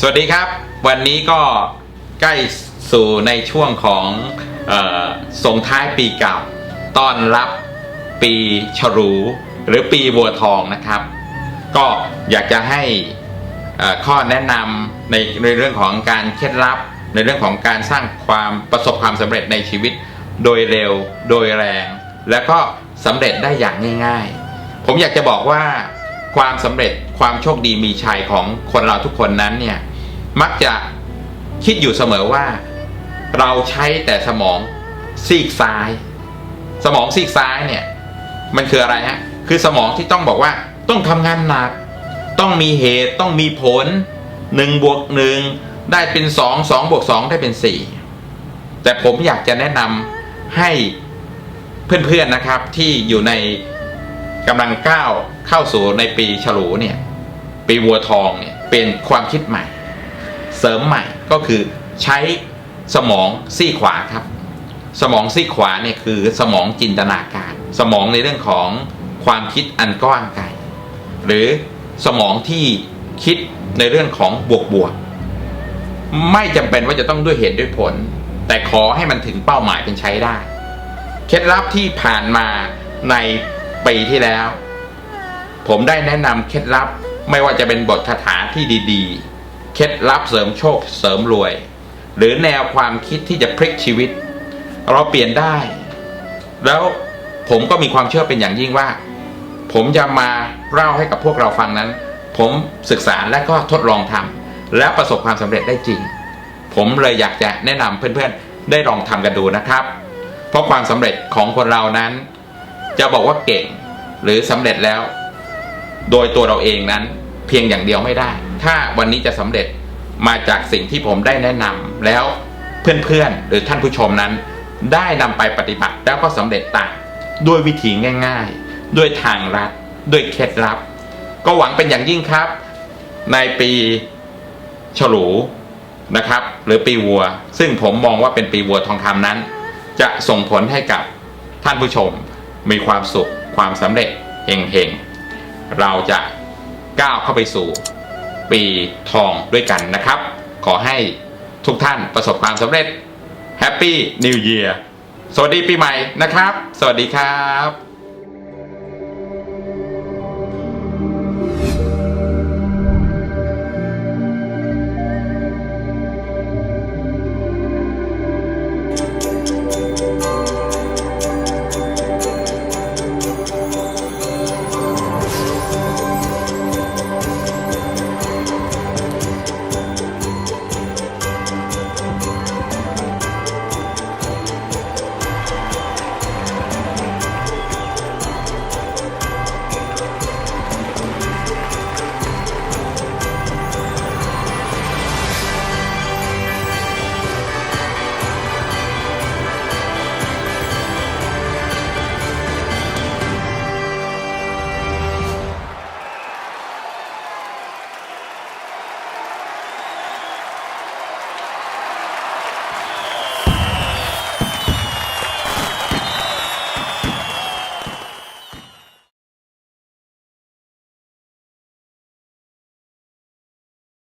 สวัสดีครับ วันนี้ก็ใกล้สู่ในช่วงของออส่งท้ายปีเก่า ต้อนรับปีฉลูหรือปีบัวทองนะครับ ก็อยากจะให้ข้อแนะนำในในเรื่องของการเคล็ดลับ ในเรื่องของการสร้างความประสบความสำเร็จในชีวิต โดยเร็วโดยแรง และก็สำเร็จได้อย่างง่าย ๆ ผมอยากจะบอกว่า ความสำเร็จความโชคดีมีชัยของคนเราทุกคนนั้นเนี่ยมักจะคิดอยู่เสมอว่า เราใช้แต่สมองซีกซ้าย สมองซีกซ้ายเนี่ยมันคืออะไรฮะคือสมองที่ต้องบอกว่าต้องทำงานหนัก ต้องมีเหตุต้องมีผลหนึ่งบวกหนึ่งได้เป็นสองสองบวกสองได้เป็นสี่แต่ผมอยากจะแนะนำให้เพื่อนๆนะครับที่อยู่ใน กำลังก้าวเข้าสู่ในปีฉลูเนี่ยปีวัวทองเนี่ยเป็นความคิดใหม่ เสริมใหม่ก็คือใช้สมองซี่ขวาครับ สมองซีกขวาเนี่ยคือสมองจินตนาการ สมองในเรื่องของความคิดอันกว้างไกลหรือสมองที่คิดในเรื่องของบวกบวกๆไม่จำเป็นว่าจะต้องด้วยเหตุด้วยผล แต่ขอให้มันถึงเป้าหมายเป็นใช้ได้ เคล็ดลับที่ผ่านมาใน ปีที่แล้ว ผมได้แนะนำเคล็ดลับ ไม่ว่าจะเป็นบทคาถาที่ดี ๆ เคล็ดลับเสริมโชคเสริมรวย หรือแนวความคิดที่จะพลิกชีวิต เราเปลี่ยนได้ แล้วผมก็มีความเชื่อเป็นอย่างยิ่งว่า ผมจะมาเล่าให้กับพวกเราฟังนั้น ผมศึกษาและก็ทดลองทำและประสบความสำเร็จได้จริง ผมเลยอยากจะแนะนำเพื่อนๆได้ลองทำกันดูนะครับ เพราะความสำเร็จของคนเรานั้น จะบอกว่าเก่งหรือสำเร็จแล้ว โดยตัวเราเองนั้นเพียงอย่างเดียวไม่ได้ ถ้าวันนี้จะสำเร็จมาจากสิ่งที่ผมได้แนะนำแล้วเพื่อนๆ หรือท่านผู้ชมนั้น ได้นำไปปฏิบัติแล้วก็สำเร็จตามด้วยวิธีง่ายๆ ด้วยทางลัดด้วยเคล็ดลับ ก็หวังเป็นอย่างยิ่งครับ ในปีฉลูนะครับ หรือปีวัว ซึ่งผมมองว่าเป็นปีวัวทองคำนั้น จะส่งผลให้กับท่านผู้ชม มีความสุขความสำเร็จเฮงๆ เราจะก้าวเข้าไปสู่ปีทองด้วยกันนะครับ ขอให้ทุกท่านประสบความสำเร็จแฮปปี้นิว e ย r สวัสดีปีใหม่นะครับ สวัสดีครับ